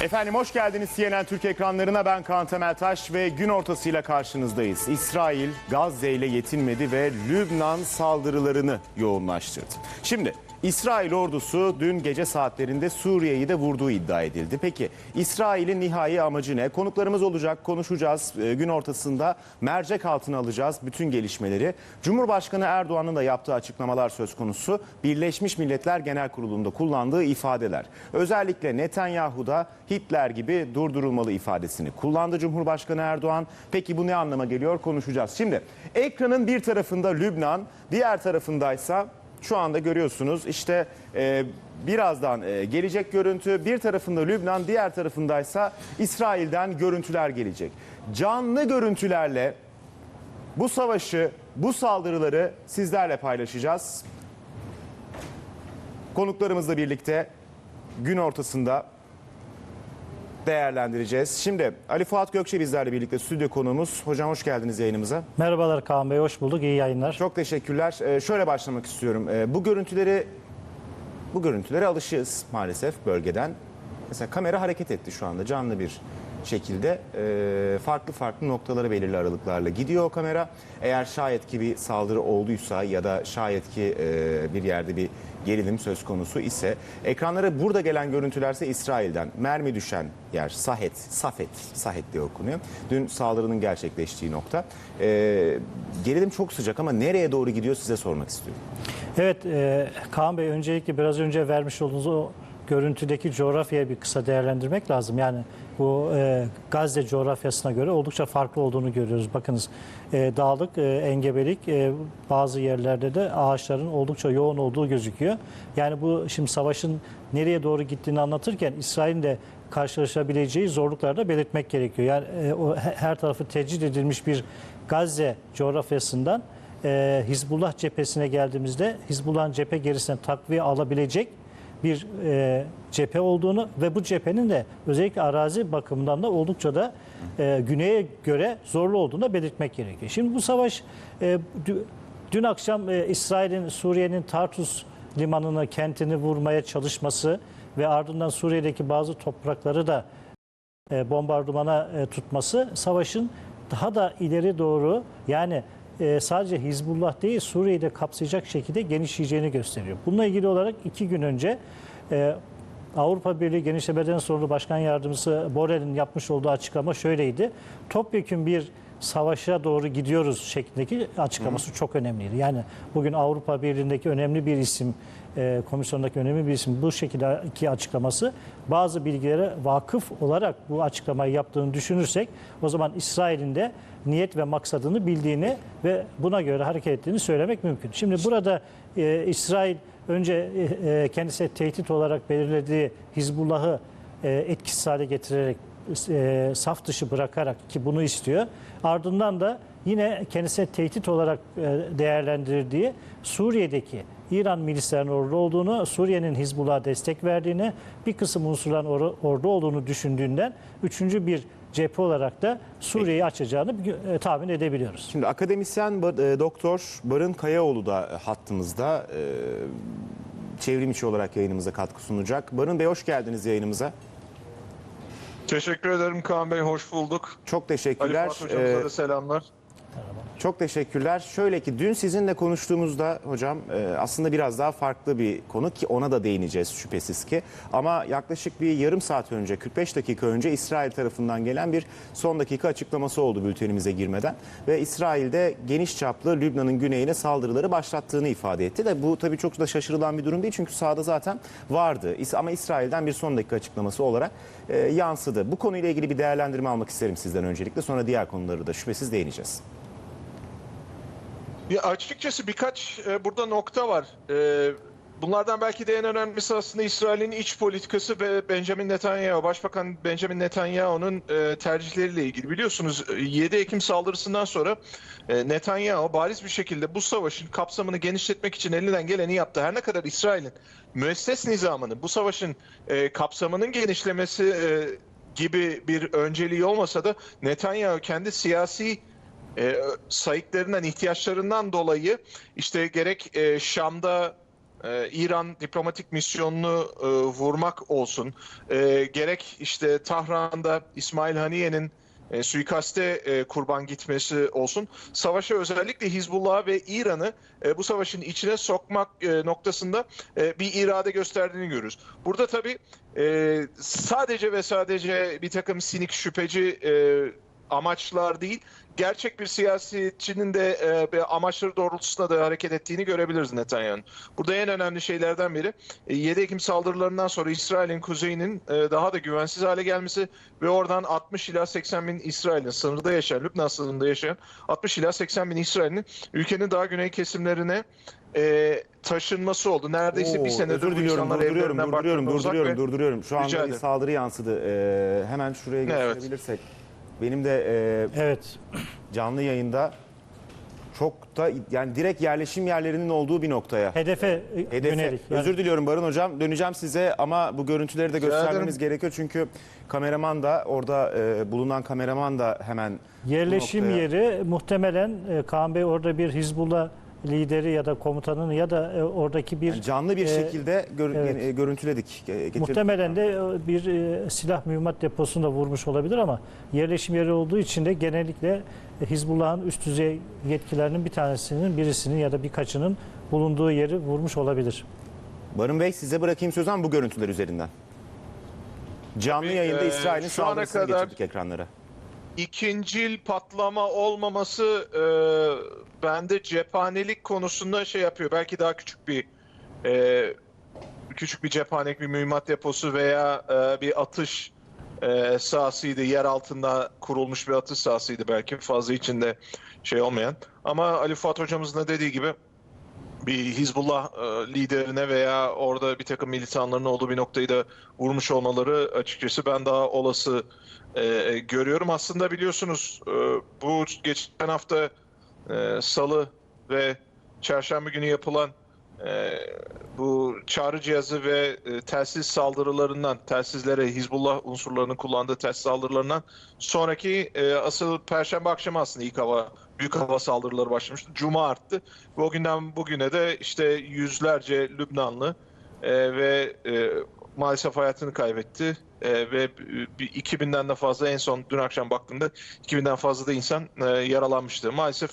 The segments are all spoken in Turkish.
Efendim hoş geldiniz CNN Türk ekranlarına. Ben Kaan Temeltaş ve gün ortasıyla karşınızdayız. İsrail Gazze ile yetinmedi ve Lübnan saldırılarını yoğunlaştırdı. Şimdi İsrail ordusu dün gece saatlerinde Suriye'yi de vurduğu iddia edildi. Peki İsrail'in nihai amacı ne? Konuklarımız olacak, konuşacağız. Ee, Gün ortasında mercek altına alacağız bütün gelişmeleri. Cumhurbaşkanı Erdoğan'ın da yaptığı açıklamalar söz konusu. Birleşmiş Milletler Genel Kurulu'nda kullandığı ifadeler. Özellikle Netanyahu'da Hitler gibi durdurulmalı ifadesini kullandı Cumhurbaşkanı Erdoğan. Peki bu ne anlama geliyor konuşacağız. Şimdi ekranın bir tarafında Lübnan, diğer tarafındaysa şu anda görüyorsunuz işte e, birazdan e, gelecek görüntü bir tarafında Lübnan diğer tarafındaysa İsrail'den görüntüler gelecek. Canlı görüntülerle bu savaşı bu saldırıları sizlerle paylaşacağız. Konuklarımızla birlikte gün ortasında değerlendireceğiz. Şimdi Ali Fuat Gökçe bizlerle birlikte stüdyo konuğumuz. Hocam hoş geldiniz yayınımıza. Merhabalar Kaan Bey, hoş bulduk. İyi yayınlar. Çok teşekkürler. Ee, şöyle başlamak istiyorum. Ee, bu görüntüleri bu görüntülere alışığız maalesef bölgeden. Mesela kamera hareket etti şu anda canlı bir şekilde. Ee, farklı farklı noktalara belirli aralıklarla gidiyor o kamera. Eğer şayet ki bir saldırı olduysa ya da şayet ki e, bir yerde bir gerilim söz konusu ise ekranlara burada gelen görüntülerse İsrail'den mermi düşen yer Sahet, Safet, Sahet diye okunuyor. Dün saldırının gerçekleştiği nokta. Ee, gerilim çok sıcak ama nereye doğru gidiyor size sormak istiyorum. Evet, e, Kaan Bey öncelikle biraz önce vermiş olduğunuz o görüntüdeki coğrafyayı bir kısa değerlendirmek lazım. Yani bu e, Gazze coğrafyasına göre oldukça farklı olduğunu görüyoruz. Bakınız e, dağlık, e, engebelik, e, bazı yerlerde de ağaçların oldukça yoğun olduğu gözüküyor. Yani bu şimdi savaşın nereye doğru gittiğini anlatırken İsrail'in de karşılaşabileceği zorlukları da belirtmek gerekiyor. Yani e, o he- her tarafı tecrit edilmiş bir Gazze coğrafyasından e, Hizbullah cephesine geldiğimizde Hizbullah'ın cephe gerisine takviye alabilecek bir e, cephe olduğunu ve bu cephenin de özellikle arazi bakımından da oldukça da e, güneye göre zorlu olduğunu da belirtmek gerekiyor. Şimdi bu savaş e, dü- dün akşam e, İsrail'in Suriye'nin Tartus limanını kentini vurmaya çalışması ve ardından Suriye'deki bazı toprakları da e, bombardımana e, tutması savaşın daha da ileri doğru yani e, sadece Hizbullah değil Suriye'yi de kapsayacak şekilde genişleyeceğini gösteriyor. Bununla ilgili olarak iki gün önce e, Avrupa Birliği Genişlemeden Sorumlu Başkan Yardımcısı Borrell'in yapmış olduğu açıklama şöyleydi. Topyekun bir savaşa doğru gidiyoruz şeklindeki açıklaması çok önemliydi. Yani bugün Avrupa Birliği'ndeki önemli bir isim, e, komisyondaki önemli bir isim bu şekildeki açıklaması bazı bilgilere vakıf olarak bu açıklamayı yaptığını düşünürsek o zaman İsrail'in de niyet ve maksadını bildiğini ve buna göre hareket ettiğini söylemek mümkün. Şimdi burada e, İsrail önce e, e, kendisine tehdit olarak belirlediği Hizbullah'ı e, etkisiz hale getirerek e, saf dışı bırakarak ki bunu istiyor. Ardından da yine kendisine tehdit olarak e, değerlendirdiği Suriye'deki İran milislerinin orada olduğunu, Suriye'nin Hizbullah'a destek verdiğini, bir kısım unsurların or- orada olduğunu düşündüğünden üçüncü bir cephe olarak da Suriye'yi açacağını e, tahmin edebiliyoruz. Şimdi akademisyen e, doktor Barın Kayaoğlu da hattımızda e, çevrim içi olarak yayınımıza katkı sunacak. Barın Bey hoş geldiniz yayınımıza. Teşekkür ederim Kaan Bey, hoş bulduk. Çok Ali teşekkürler. Fuat hocamıza Ee, da selamlar. Çok teşekkürler. Şöyle ki dün sizinle konuştuğumuzda hocam e, aslında biraz daha farklı bir konu ki ona da değineceğiz şüphesiz ki. Ama yaklaşık bir yarım saat önce 45 dakika önce İsrail tarafından gelen bir son dakika açıklaması oldu bültenimize girmeden. Ve İsrail'de geniş çaplı Lübnan'ın güneyine saldırıları başlattığını ifade etti. De bu tabii çok da şaşırılan bir durum değil çünkü sahada zaten vardı. Ama İsrail'den bir son dakika açıklaması olarak e, yansıdı. Bu konuyla ilgili bir değerlendirme almak isterim sizden öncelikle. Sonra diğer konuları da şüphesiz değineceğiz. Ya açıkçası birkaç e, burada nokta var. E, bunlardan belki de en önemlisi aslında İsrail'in iç politikası ve Benjamin Netanyahu, Başbakan Benjamin Netanyahu'nun e, tercihleriyle ilgili. Biliyorsunuz e, 7 Ekim saldırısından sonra e, Netanyahu bariz bir şekilde bu savaşın kapsamını genişletmek için elinden geleni yaptı. Her ne kadar İsrail'in müesses nizamını bu savaşın e, kapsamının genişlemesi e, gibi bir önceliği olmasa da Netanyahu kendi siyasi e, sayıklarından, ihtiyaçlarından dolayı işte gerek e, Şam'da e, İran diplomatik misyonunu e, vurmak olsun, e, gerek işte Tahran'da İsmail Haniye'nin e, suikaste e, kurban gitmesi olsun, savaşa özellikle Hizbullah ve İran'ı e, bu savaşın içine sokmak e, noktasında e, bir irade gösterdiğini görürüz. Burada tabii e, sadece ve sadece bir takım sinik şüpheci e, amaçlar değil, gerçek bir siyasetçinin de e, amaçları doğrultusunda da hareket ettiğini görebiliriz Netanyahu'nun. Burada en önemli şeylerden biri e, 7 Ekim saldırılarından sonra İsrail'in kuzeyinin e, daha da güvensiz hale gelmesi ve oradan 60 ila 80 bin İsrail'in sınırda yaşayan, Lübnan sınırında yaşayan 60 ila 80 bin İsrail'in ülkenin daha güney kesimlerine e, taşınması oldu. Neredeyse Oo, bir senedir bu insanlar durduruyorum, evlerinden durduruyorum, durduruyorum, durduruyorum. Şu anda bir saldırı yansıdı. Ee, hemen şuraya Evet. Benim de e, Evet. canlı yayında çok da yani direkt yerleşim yerlerinin olduğu bir noktaya. Hedefe, e, Hedefe. yönelik. Yani Özür diliyorum Barın Hocam. Döneceğim size ama bu görüntüleri de göstermemiz gerekiyor. Çünkü kameraman da orada e, bulunan kameraman da hemen bu Yerleşim noktaya- yeri muhtemelen e, Kaan Bey orada bir Hizbullah lideri ya da komutanın ya da e, oradaki bir Yani canlı bir e, şekilde gör- evet. e, görüntüledik. e, getirdik. muhtemelen de bir e, silah mühimmat deposunu da vurmuş olabilir ama yerleşim yeri olduğu için de genellikle Hizbullah'ın üst düzey yetkilerinin bir tanesinin birisinin ya da birkaçının bulunduğu yeri vurmuş olabilir. Barın Bey size bırakayım söz ama bu görüntüler üzerinden. Canlı Tabii, yayında e, İsrail'in şu ana saldırısını kadar- getirdik ekranlara. İkincil patlama olmaması e, bende cephanelik konusunda şey yapıyor. Belki daha küçük bir e, küçük bir cephanelik bir mühimmat deposu veya e, bir atış e, sahasıydı. Yer altında kurulmuş bir atış sahasıydı belki fazla içinde şey olmayan. Ama Ali Fuat hocamızın da dediği gibi bir Hizbullah e, liderine veya orada bir takım militanların olduğu bir noktayı da vurmuş olmaları açıkçası ben daha olası e, görüyorum. Aslında biliyorsunuz e, bu geçen hafta e, Salı ve Çarşamba günü yapılan e, bu çağrı cihazı ve e, telsiz saldırılarından, telsizlere Hizbullah unsurlarının kullandığı telsiz saldırılarından sonraki e, asıl Perşembe akşamı aslında ilk hava büyük hava saldırıları başlamıştı. Cuma arttı ve o günden bugüne de işte yüzlerce Lübnanlı e, ve e, maalesef hayatını kaybetti E, ve bir 2000'den de fazla en son dün akşam baktığımda 2000'den fazla da insan e, yaralanmıştı. Maalesef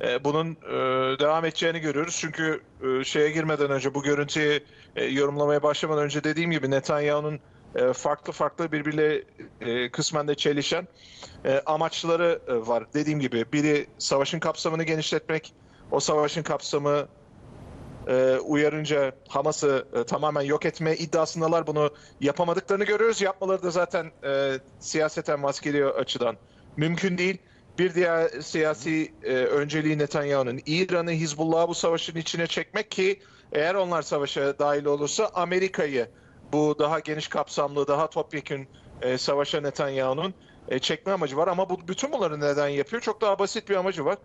e, bunun e, devam edeceğini görüyoruz. Çünkü e, şeye girmeden önce bu görüntüyü e, yorumlamaya başlamadan önce dediğim gibi Netanyahu'nun e, farklı farklı birbiriyle e, kısmen de çelişen e, amaçları e, var. Dediğim gibi biri savaşın kapsamını genişletmek, o savaşın kapsamı e, uyarınca Hamas'ı tamamen yok etme iddiasındalar. Bunu yapamadıklarını görüyoruz. Yapmaları da zaten siyaseten maskeli açıdan mümkün değil. Bir diğer siyasi önceliği Netanyahu'nun İran'ı Hizbullah'ı bu savaşın içine çekmek ki eğer onlar savaşa dahil olursa Amerika'yı bu daha geniş kapsamlı, daha topyekün e, savaşa Netanyahu'nun e, çekme amacı var. Ama bu bütün bunları neden yapıyor? Çok daha basit bir amacı var.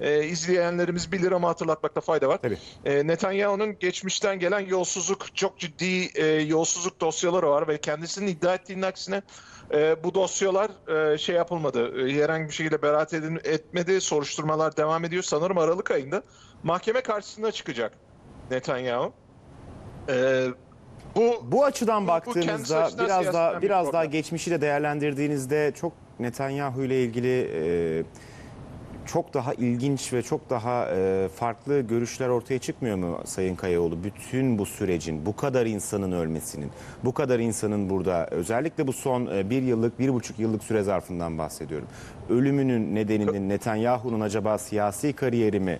E, izleyenlerimiz bilir ama hatırlatmakta fayda var. Tabii. E, Netanyahu'nun geçmişten gelen yolsuzluk, çok ciddi e, yolsuzluk dosyaları var ve kendisinin iddia ettiğinin aksine e, bu dosyalar e, şey yapılmadı. E, herhangi bir şekilde beraat edin, etmedi. Soruşturmalar devam ediyor. Sanırım Aralık ayında mahkeme karşısına çıkacak Netanyahu. E, bu Bu açıdan Bu- bu baktığınızda açısından biraz daha bir biraz daha geçmişi de değerlendirdiğinizde çok Netanyahu ile ilgili e, çok daha ilginç ve çok daha e, farklı görüşler ortaya çıkmıyor mu Sayın Kayaoğlu? Bütün bu sürecin, bu kadar insanın ölmesinin, bu kadar insanın burada özellikle bu son e, bir yıllık, bir buçuk yıllık süre zarfından bahsediyorum. Ölümünün nedeninin Netanyahu'nun acaba siyasi kariyeri mi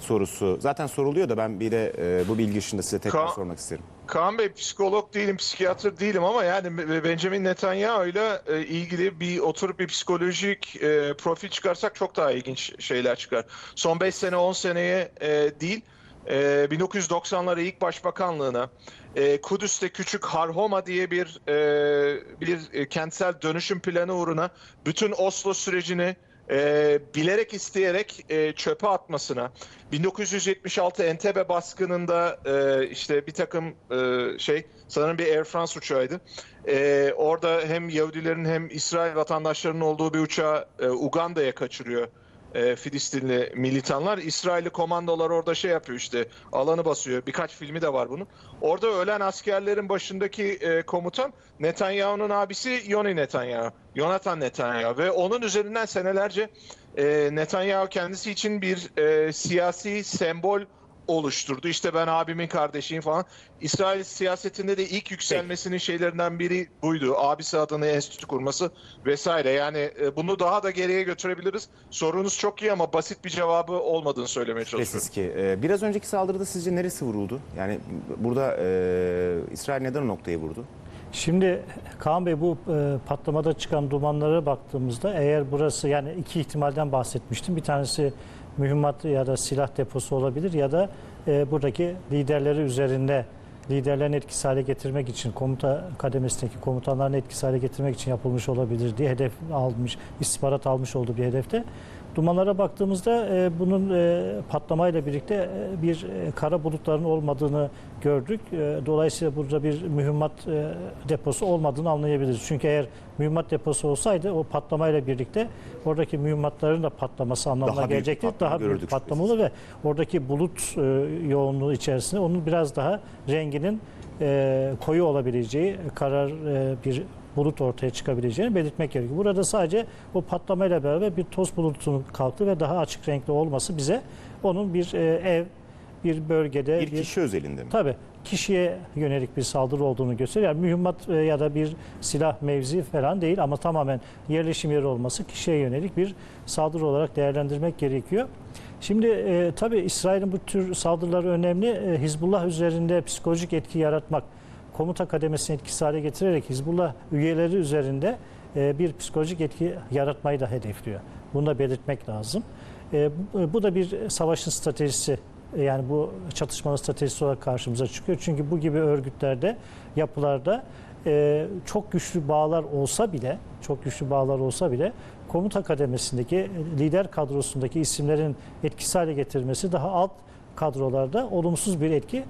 sorusu zaten soruluyor da ben bir de e, bu bilgi ışığında size tekrar Ka- sormak isterim. Kaan Bey psikolog değilim, psikiyatr değilim ama yani Benjamin Netanyahu ile ilgili bir oturup bir psikolojik e, profil çıkarsak çok daha ilginç şeyler çıkar. Son 5 sene 10 seneye e, değil e, 1990'lara ilk başbakanlığına e, Kudüs'te küçük Harhoma diye bir e, bir e, kentsel dönüşüm planı uğruna bütün Oslo sürecini e, bilerek isteyerek e, çöpe atmasına 1976 Entebbe baskınında e, işte bir takım e, şey sanırım bir Air France uçağıydı. E, orada hem Yahudilerin hem İsrail vatandaşlarının olduğu bir uçağı e, Uganda'ya kaçırıyor e, Filistinli militanlar. İsrailli komandolar orada şey yapıyor işte alanı basıyor. Birkaç filmi de var bunun. Orada ölen askerlerin başındaki e, komutan Netanyahu'nun abisi Yoni Netanyahu. Jonathan Netanyahu ve onun üzerinden senelerce e, Netanyahu kendisi için bir e, siyasi sembol oluşturdu. İşte ben abimin kardeşiyim falan. İsrail siyasetinde de ilk yükselmesinin şeylerinden biri buydu. Abisi adına enstitü kurması vesaire. Yani e, bunu daha da geriye götürebiliriz. Sorunuz çok iyi ama basit bir cevabı olmadığını söylemeye çalışıyorum. Şüphesiz ki. Ee, biraz önceki saldırıda sizce neresi vuruldu? Yani burada e, İsrail neden o noktayı vurdu? Şimdi Kaan Bey bu e, patlamada çıkan dumanlara baktığımızda eğer burası yani iki ihtimalden bahsetmiştim. Bir tanesi mühimmat ya da silah deposu olabilir ya da e, buradaki liderleri üzerinde liderlerini etkisiz hale getirmek için komuta kademesindeki komutanlarını etkisiz hale getirmek için yapılmış olabilir diye hedef almış, istihbarat almış olduğu bir hedefte. Dumanlara baktığımızda e, bunun e, patlamayla birlikte e, bir e, kara bulutların olmadığını gördük. E, dolayısıyla burada bir mühimmat e, deposu olmadığını anlayabiliriz. Çünkü eğer mühimmat deposu olsaydı o patlamayla birlikte oradaki mühimmatların da patlaması anlamına Daha büyük gelecekti. patlama Daha büyük patlama olur ve oradaki bulut e, yoğunluğu içerisinde onun biraz daha renginin e, koyu olabileceği, karar e, bir bulut ortaya çıkabileceğini belirtmek gerekiyor. Burada sadece o patlamayla beraber bir toz bulutunun kalktı ve daha açık renkli olması bize onun bir e, ev, bir bölgede Bir kişi özelinde mi? Tabii kişiye yönelik bir saldırı olduğunu gösteriyor. Yani mühimmat e, ya da bir silah mevzi falan değil ama tamamen yerleşim yeri olması kişiye yönelik bir saldırı olarak değerlendirmek gerekiyor. Şimdi e, tabii İsrail'in bu tür saldırıları önemli. E, Hizbullah üzerinde psikolojik etki yaratmak, komuta kademesini etkisiz hale getirerek Hizbullah üyeleri üzerinde e, bir psikolojik etki yaratmayı da hedefliyor. Bunu da belirtmek lazım. E, bu- bu da bir savaşın stratejisi e, yani bu çatışmanın stratejisi olarak karşımıza çıkıyor. Çünkü bu gibi örgütlerde, yapılarda e, çok güçlü bağlar olsa bile, çok güçlü bağlar olsa bile komuta kademesindeki e, lider kadrosundaki isimlerin etkisiz hale getirilmesi daha alt kadrolarda olumsuz bir etki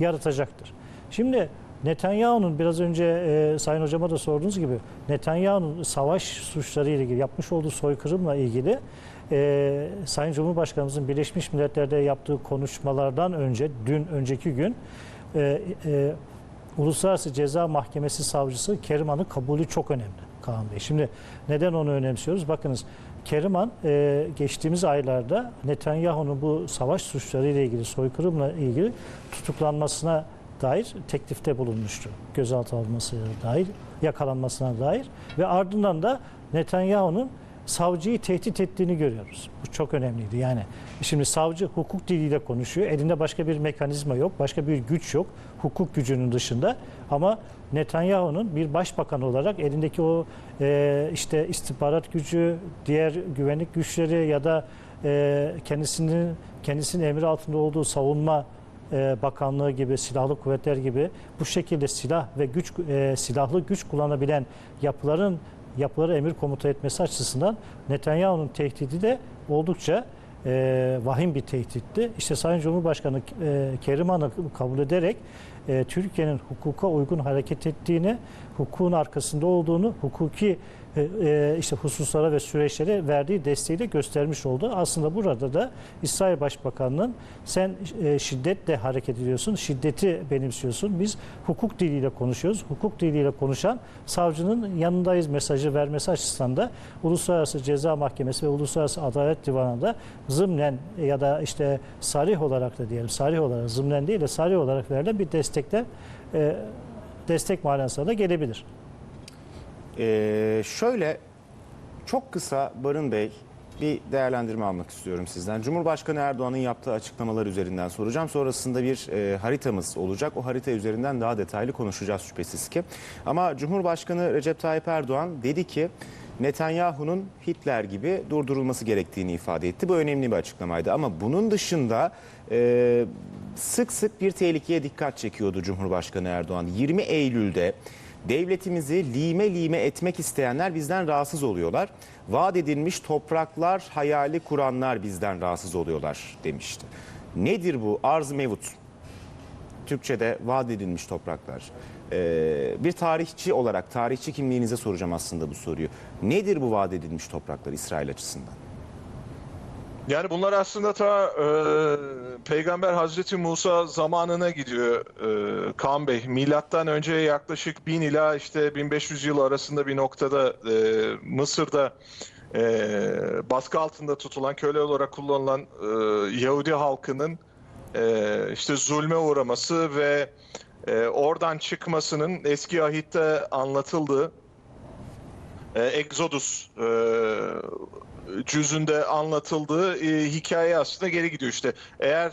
yaratacaktır. Şimdi Netanyahu'nun biraz önce e, Sayın Hocama da sorduğunuz gibi Netanyahu'nun savaş suçları ile ilgili yapmış olduğu soykırımla ilgili e, Sayın Cumhurbaşkanımızın Birleşmiş Milletler'de yaptığı konuşmalardan önce dün önceki gün e, e, Uluslararası Ceza Mahkemesi savcısı Keriman'ın kabulü çok önemli Kaan Bey. Şimdi neden onu önemsiyoruz? Bakınız Keriman e, geçtiğimiz aylarda Netanyahu'nun bu savaş suçları ile ilgili soykırımla ilgili tutuklanmasına dair teklifte bulunmuştu. Gözaltı alınmasına dair, yakalanmasına dair ve ardından da Netanyahu'nun savcıyı tehdit ettiğini görüyoruz. Bu çok önemliydi. Yani şimdi savcı hukuk diliyle konuşuyor. Elinde başka bir mekanizma yok, başka bir güç yok. Hukuk gücünün dışında. Ama Netanyahu'nun bir başbakan olarak elindeki o e, işte istihbarat gücü, diğer güvenlik güçleri ya da e, kendisinin kendisinin emri altında olduğu savunma e, Bakanlığı gibi, silahlı kuvvetler gibi bu şekilde silah ve güç e, silahlı güç kullanabilen yapıların yapıları emir komuta etmesi açısından Netanyahu'nun tehdidi de oldukça e, vahim bir tehditti. İşte Sayın Cumhurbaşkanı e, Keriman'ı kabul ederek e, Türkiye'nin hukuka uygun hareket ettiğini, hukukun arkasında olduğunu, hukuki e, e, işte hususlara ve süreçlere verdiği desteği de göstermiş oldu. Aslında burada da İsrail Başbakanı'nın sen e, şiddetle hareket ediyorsun, şiddeti benimsiyorsun. Biz hukuk diliyle konuşuyoruz. Hukuk diliyle konuşan savcının yanındayız mesajı vermesi açısından da Uluslararası Ceza Mahkemesi ve Uluslararası Adalet Divanı'nda zımnen ya da işte sarih olarak da diyelim, sarih olarak zımnen değil de sarih olarak verilen bir destekler e, destek manasına da gelebilir. Ee, şöyle çok kısa Barın Bey bir değerlendirme almak istiyorum sizden. Cumhurbaşkanı Erdoğan'ın yaptığı açıklamalar üzerinden soracağım. Sonrasında bir e, haritamız olacak. O harita üzerinden daha detaylı konuşacağız şüphesiz ki. Ama Cumhurbaşkanı Recep Tayyip Erdoğan dedi ki Netanyahu'nun Hitler gibi durdurulması gerektiğini ifade etti. Bu önemli bir açıklamaydı. Ama bunun dışında e, sık sık bir tehlikeye dikkat çekiyordu Cumhurbaşkanı Erdoğan. 20 Eylül'de Devletimizi lime lime etmek isteyenler bizden rahatsız oluyorlar. Vaat edilmiş topraklar hayali kuranlar bizden rahatsız oluyorlar demişti. Nedir bu arz mevut? Türkçe'de vaat edilmiş topraklar. Ee, bir tarihçi olarak tarihçi kimliğinize soracağım aslında bu soruyu. Nedir bu vaat edilmiş topraklar İsrail açısından? Yani bunlar aslında ta e, Peygamber Hazreti Musa zamanına gidiyor e, Kaan Bey. Milattan önce yaklaşık 1000 ila işte 1500 yıl arasında bir noktada e, Mısır'da e, baskı altında tutulan köle olarak kullanılan e, Yahudi halkının e, işte zulme uğraması ve e, oradan çıkmasının eski ahitte anlatıldığı e, Exodus e, cüzünde anlatıldığı e, hikaye aslında geri gidiyor işte. Eğer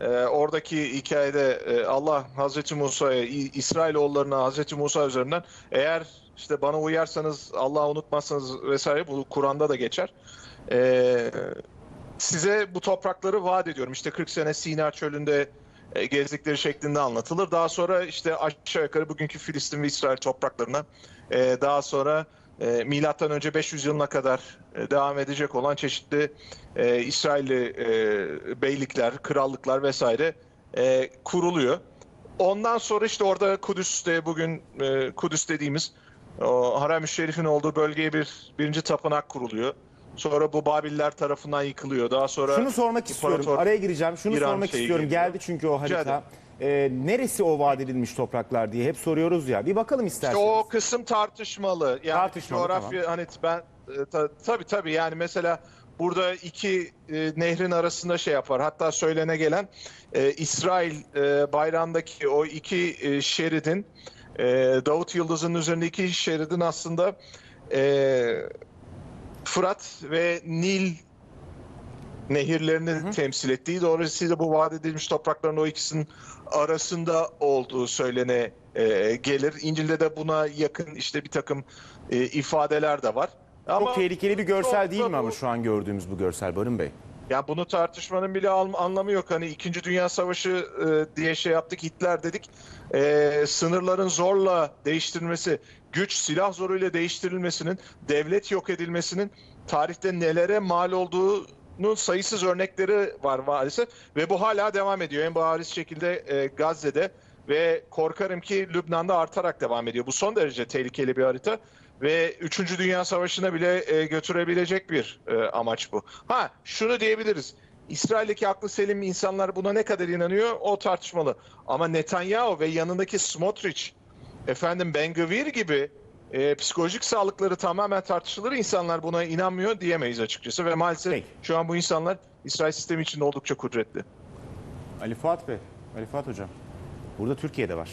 e, oradaki hikayede e, Allah Hazreti Musa'ya, İsrailoğullarına Hazreti Musa üzerinden eğer işte bana uyarsanız, Allah'ı unutmazsanız vesaire bu Kur'an'da da geçer. E, size bu toprakları vaat ediyorum. İşte 40 sene Sina çölünde e, gezdikleri şeklinde anlatılır. Daha sonra işte aşağı yukarı bugünkü Filistin ve İsrail topraklarına e, daha sonra e, milattan önce 500 yılına kadar e, devam edecek olan çeşitli e, İsrailli e, beylikler, krallıklar vesaire e, kuruluyor. Ondan sonra işte orada Kudüs'te bugün e, Kudüs dediğimiz o Harem-i Şerif'in olduğu bölgeye bir birinci tapınak kuruluyor. Sonra bu Babiller tarafından yıkılıyor. Daha sonra Şunu sormak istiyorum. Araya gireceğim. Şunu İran sormak istiyorum. geliyor. Geldi çünkü o Rica Ee, neresi o vaat edilmiş topraklar diye hep soruyoruz ya. Bir bakalım İşte isterseniz. o kısım tartışmalı. Yani Tartışmalı, coğrafya hani ben e, ta, tabii tabii yani mesela burada iki e, nehrin arasında şey yapar. Hatta söylene gelen e, İsrail e, bayrağındaki o iki e, şeridin e, Davut Yıldızı'nın üzerindeki şeridin aslında e, Fırat ve Nil nehirlerini temsil ettiği dolayısıyla bu vaat edilmiş toprakların o ikisinin arasında olduğu söylene e, gelir. İncil'de de buna yakın işte bir takım e, ifadeler de var. Ama Çok tehlikeli bir görsel değil mi ama bu- şu an gördüğümüz bu görsel Barın Bey? ya bunu tartışmanın bile anlamı yok. Hani İkinci Dünya Savaşı e, diye şey yaptık, Hitler dedik. E, sınırların zorla değiştirilmesi, güç silah zoruyla değiştirilmesinin, devlet yok edilmesinin tarihte nelere mal olduğunun sayısız örnekleri var maalesef. Ve bu hala devam ediyor. En bariz şekilde e, Gazze'de ve korkarım ki Lübnan'da artarak devam ediyor. Bu son derece tehlikeli bir harita ve 3. Dünya Savaşı'na bile e, götürebilecek bir e, amaç bu. Ha şunu diyebiliriz. İsrail'deki aklı selim insanlar buna ne kadar inanıyor o tartışmalı. Ama Netanyahu ve yanındaki Smotrich, efendim Ben Gvir gibi e, psikolojik sağlıkları tamamen tartışılır. İnsanlar buna inanmıyor diyemeyiz açıkçası ve maalesef şu an bu insanlar İsrail sistemi içinde oldukça kudretli. Ali Fuat Bey, Ali Fuat Hocam. Burada Türkiye'de var.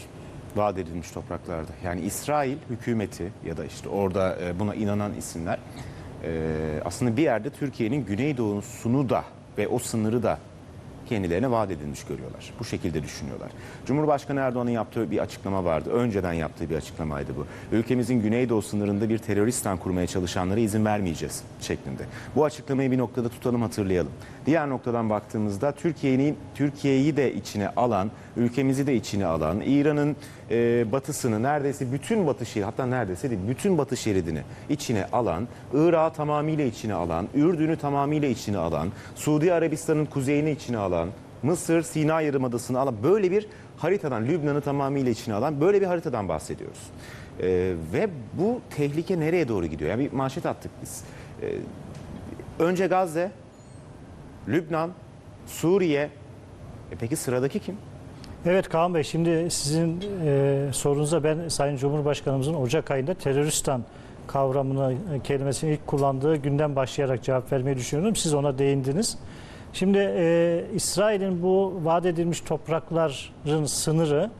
Vaat edilmiş topraklarda. Yani İsrail hükümeti ya da işte orada e, buna inanan isimler e, aslında bir yerde Türkiye'nin güneydoğusunu da ve o sınırı da kendilerine vaat edilmiş görüyorlar. Bu şekilde düşünüyorlar. Cumhurbaşkanı Erdoğan'ın yaptığı bir açıklama vardı. Önceden yaptığı bir açıklamaydı bu. Ülkemizin güneydoğu sınırında bir teröristan kurmaya çalışanlara izin vermeyeceğiz şeklinde. Bu açıklamayı bir noktada tutalım hatırlayalım. Diğer noktadan baktığımızda Türkiye'nin Türkiye'yi de içine alan, ülkemizi de içine alan, İran'ın e, batısını neredeyse bütün batı şeridi hatta neredeyse değil bütün batı şeridini içine alan, Irak'ı tamamıyla içine alan, Ürdün'ü tamamıyla içine alan, Suudi Arabistan'ın kuzeyini içine alan, Mısır, Sina Yarımadası'nı alan böyle bir haritadan, Lübnan'ı tamamıyla içine alan böyle bir haritadan bahsediyoruz. E, ve bu tehlike nereye doğru gidiyor? Yani bir manşet attık biz. E, önce Gazze, Lübnan, Suriye. E peki sıradaki kim? Evet Kaan Bey şimdi sizin e, sorunuza ben Sayın Cumhurbaşkanımızın Ocak ayında teröristan kavramını, e, kelimesini ilk kullandığı günden başlayarak cevap vermeyi düşünüyorum. Siz ona değindiniz. Şimdi e, İsrail'in bu vaat edilmiş toprakların sınırı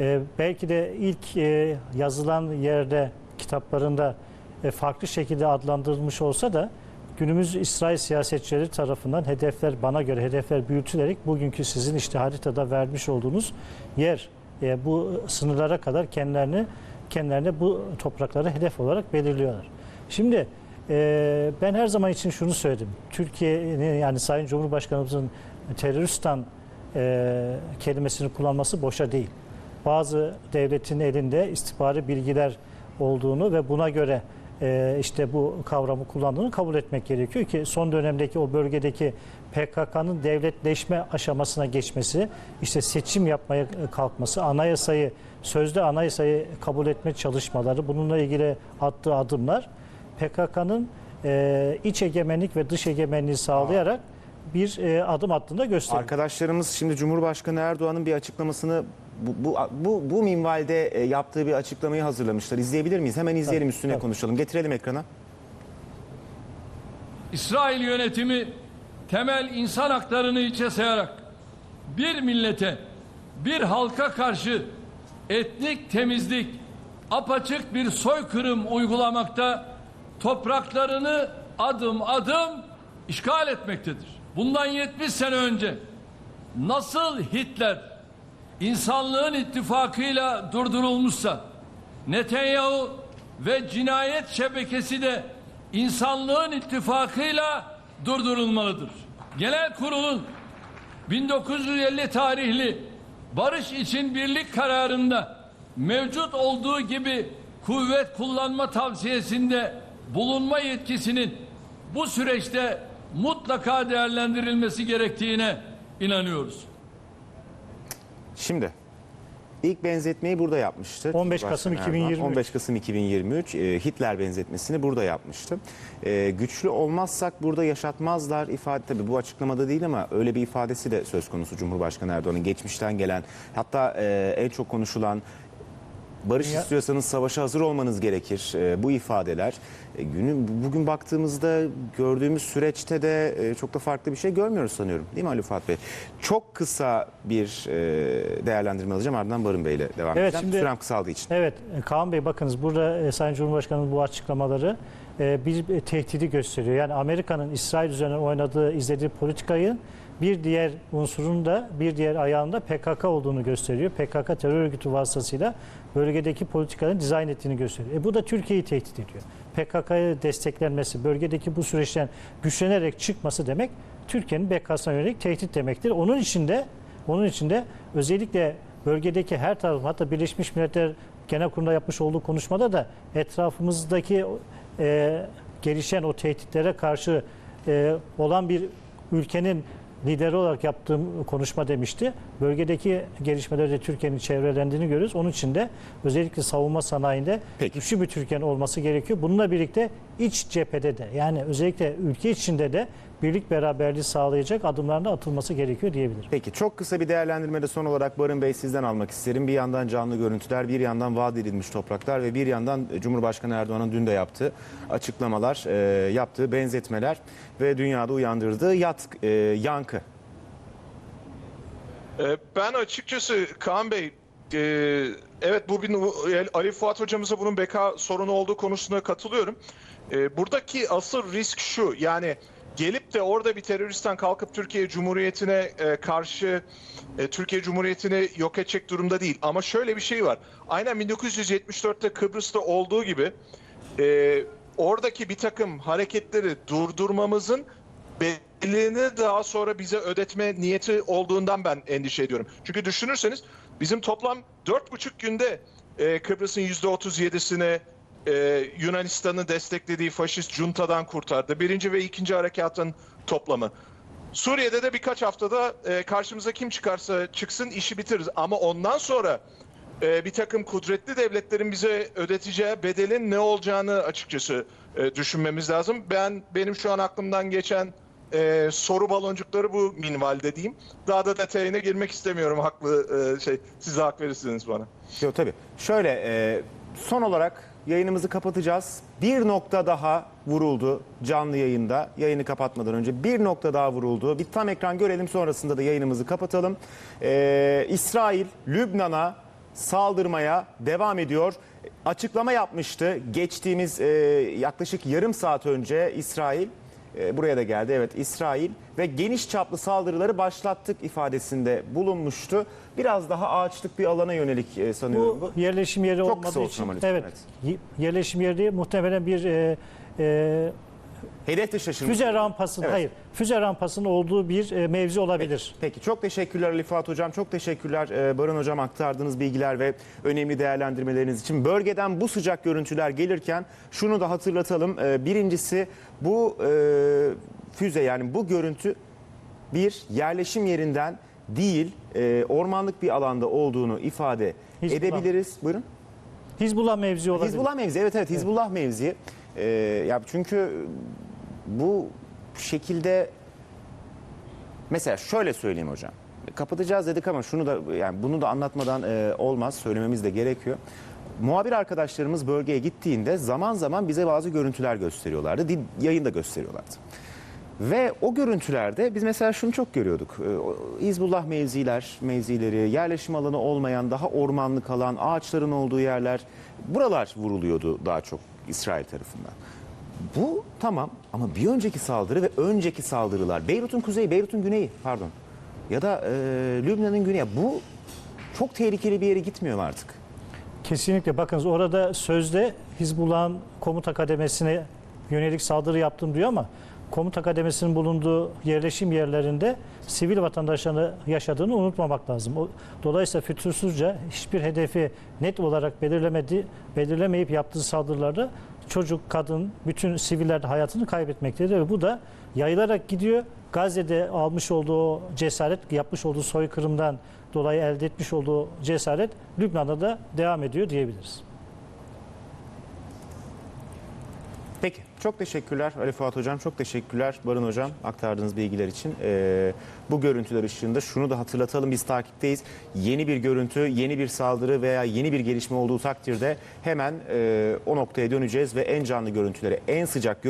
e, belki de ilk e, yazılan yerde kitaplarında e, farklı şekilde adlandırılmış olsa da günümüz İsrail siyasetçileri tarafından hedefler bana göre hedefler büyütülerek bugünkü sizin işte haritada vermiş olduğunuz yer e, bu sınırlara kadar kendilerini kendilerine bu toprakları hedef olarak belirliyorlar. Şimdi e, ben her zaman için şunu söyledim. Türkiye'nin yani Sayın Cumhurbaşkanımızın teröristan e, kelimesini kullanması boşa değil. Bazı devletin elinde istihbari bilgiler olduğunu ve buna göre e, işte bu kavramı kullandığını kabul etmek gerekiyor ki son dönemdeki o bölgedeki PKK'nın devletleşme aşamasına geçmesi, işte seçim yapmaya kalkması, anayasayı sözde anayasayı kabul etme çalışmaları, bununla ilgili attığı adımlar PKK'nın e, iç egemenlik ve dış egemenliği sağlayarak bir e, adım attığını da gösteriyor. Arkadaşlarımız şimdi Cumhurbaşkanı Erdoğan'ın bir açıklamasını bu, bu, bu, bu minvalde e, yaptığı bir açıklamayı hazırlamışlar. İzleyebilir miyiz? Hemen izleyelim Tabii, üstüne tabii. konuşalım. Getirelim ekrana. İsrail yönetimi temel insan haklarını içe sayarak bir millete, bir halka karşı etnik temizlik, apaçık bir soykırım uygulamakta topraklarını adım adım işgal etmektedir. Bundan 70 sene önce nasıl Hitler insanlığın ittifakıyla durdurulmuşsa Netanyahu ve cinayet şebekesi de insanlığın ittifakıyla durdurulmalıdır. Genel kurulun 1950 tarihli barış için birlik kararında mevcut olduğu gibi kuvvet kullanma tavsiyesinde bulunma yetkisinin bu süreçte mutlaka değerlendirilmesi gerektiğine inanıyoruz. Şimdi ilk benzetmeyi burada yapmıştı. 15 Kasım Cumhurbaşkanı Erdoğan. 2023. 15 Kasım 2023 e, Hitler benzetmesini burada yapmıştı. E, güçlü olmazsak burada yaşatmazlar ifade tabii bu açıklamada değil ama öyle bir ifadesi de söz konusu Cumhurbaşkanı Erdoğan'ın geçmişten gelen hatta e, en çok konuşulan Barış Ya- istiyorsanız savaşa hazır olmanız gerekir. E, bu ifadeler e, günün bugün baktığımızda gördüğümüz süreçte de e, çok da farklı bir şey görmüyoruz sanıyorum. Değil mi Ali Fuat Bey? Çok kısa bir e, değerlendirme alacağım ardından Barın Bey ile devam Evet, edeceğim. şimdi- Sürem kısaldığı için. Evet Kaan Bey bakınız burada e, Sayın Cumhurbaşkanı'nın bu açıklamaları e, bir e, tehdidi gösteriyor. Yani Amerika'nın İsrail üzerine oynadığı, izlediği politikayı bir diğer unsurun da bir diğer ayağında PKK olduğunu gösteriyor. PKK terör örgütü vasıtasıyla bölgedeki politikanın dizayn ettiğini gösteriyor. E, bu da Türkiye'yi tehdit ediyor. PKK'ya desteklenmesi, bölgedeki bu süreçten güçlenerek çıkması demek Türkiye'nin BKK'sına yönelik tehdit demektir. Onun içinde onun içinde özellikle bölgedeki her taraf hatta Birleşmiş Milletler Genel Kurulu'nda yapmış olduğu konuşmada da etrafımızdaki e, gelişen o tehditlere karşı e, olan bir ülkenin lideri olarak yaptığım konuşma demişti. Bölgedeki gelişmelerde Türkiye'nin çevrelendiğini görüyoruz. Onun için de özellikle savunma sanayinde Peki. güçlü bir Türkiye'nin olması gerekiyor. Bununla birlikte iç cephede de yani özellikle ülke içinde de birlik beraberliği sağlayacak adımların da atılması gerekiyor diyebilirim. Peki çok kısa bir değerlendirmede son olarak Barın Bey sizden almak isterim. Bir yandan canlı görüntüler, bir yandan vaat edilmiş topraklar ve bir yandan Cumhurbaşkanı Erdoğan'ın dün de yaptığı açıklamalar, e, yaptığı benzetmeler ve dünyada uyandırdığı yat, e, yankı. Ee, Ben açıkçası Kaan Bey, e, evet bu bir Ali Fuat hocamıza bunun beka sorunu olduğu konusunda katılıyorum. E, buradaki asıl risk şu, yani gelip de orada bir teröristten kalkıp Türkiye Cumhuriyeti'ne e, karşı e, Türkiye Cumhuriyeti'ni yok edecek durumda değil. Ama şöyle bir şey var. Aynen 1974'te Kıbrıs'ta olduğu gibi e, oradaki bir takım hareketleri durdurmamızın bedelini daha sonra bize ödetme niyeti olduğundan ben endişe ediyorum. Çünkü düşünürseniz bizim toplam 4,5 günde e, Kıbrıs'ın %37'sini e, Yunanistan'ın desteklediği faşist juntadan kurtardı. Birinci ve ikinci harekatın toplamı. Suriye'de de birkaç haftada e, karşımıza kim çıkarsa çıksın işi bitiririz. Ama ondan sonra e, bir takım kudretli devletlerin bize ödeteceği bedelin ne olacağını açıkçası e, düşünmemiz lazım. Ben benim şu an aklımdan geçen e, soru baloncukları bu minvalde diyeyim. Daha da detayına girmek istemiyorum haklı e, şey. Size hak verirsiniz bana. Yok tabii. Şöyle e, son olarak yayınımızı kapatacağız. Bir nokta daha vuruldu canlı yayında. Yayını kapatmadan önce bir nokta daha vuruldu. Bir tam ekran görelim sonrasında da yayınımızı kapatalım. E, İsrail Lübnan'a saldırmaya devam ediyor. Açıklama yapmıştı geçtiğimiz e, yaklaşık yarım saat önce İsrail e, buraya da geldi. Evet İsrail ve geniş çaplı saldırıları başlattık ifadesinde bulunmuştu. Biraz daha ağaçlık bir alana yönelik e, sanıyorum bu. Yerleşim yeri Çok olmadığı kısa olsun için ama lütfen, evet, evet. yerleşim yeri muhtemelen bir e, e, Hedef de şaşırmış. füze rampasının Evet. hayır füze rampasının olduğu bir e, mevzi olabilir. Peki çok teşekkürler Ali Fuat Hocam. Çok teşekkürler e, Baran Hocam aktardığınız bilgiler ve önemli değerlendirmeleriniz için. Bölgeden bu sıcak görüntüler gelirken şunu da hatırlatalım. E, Birincisi bu e, füze yani bu görüntü bir yerleşim yerinden değil e, ormanlık bir alanda olduğunu ifade Hizbullah. edebiliriz. Buyurun. Hizbullah mevzi olabilir. Hizbullah mevzi evet evet Hizbullah mevzi. Ee, ya çünkü bu şekilde Mesela şöyle söyleyeyim hocam. Kapatacağız dedik ama şunu da yani bunu da anlatmadan e, olmaz. Söylememiz de gerekiyor. Muhabir arkadaşlarımız bölgeye gittiğinde zaman zaman bize bazı görüntüler gösteriyorlardı. Yayında gösteriyorlardı. Ve o görüntülerde biz mesela şunu çok görüyorduk. Ee, Hizbullah mevziler, mevzileri, yerleşim alanı olmayan, daha ormanlık alan, ağaçların olduğu yerler, buralar vuruluyordu daha çok İsrail tarafından. Bu tamam ama bir önceki saldırı ve önceki saldırılar, Beyrut'un kuzeyi, Beyrut'un güneyi pardon ya da e, Lübnan'ın güneyi bu çok tehlikeli bir yere gitmiyor artık? Kesinlikle bakınız orada sözde Hizbullah'ın komuta kademesine yönelik saldırı yaptım diyor ama komuta kademesinin bulunduğu yerleşim yerlerinde sivil vatandaşların yaşadığını unutmamak lazım. Dolayısıyla fütursuzca hiçbir hedefi net olarak belirlemedi, belirlemeyip yaptığı saldırılarda çocuk, kadın, bütün siviller hayatını kaybetmektedir ve bu da yayılarak gidiyor. Gazze'de almış olduğu cesaret, yapmış olduğu soykırımdan dolayı elde etmiş olduğu cesaret Lübnan'da da devam ediyor diyebiliriz. Peki çok teşekkürler Ali Fuat Hocam, çok teşekkürler Barın Hocam aktardığınız bilgiler için. Ee, bu görüntüler ışığında şunu da hatırlatalım biz takipteyiz. Yeni bir görüntü, yeni bir saldırı veya yeni bir gelişme olduğu takdirde hemen e, o noktaya döneceğiz ve en canlı görüntüleri, en sıcak görüntüleri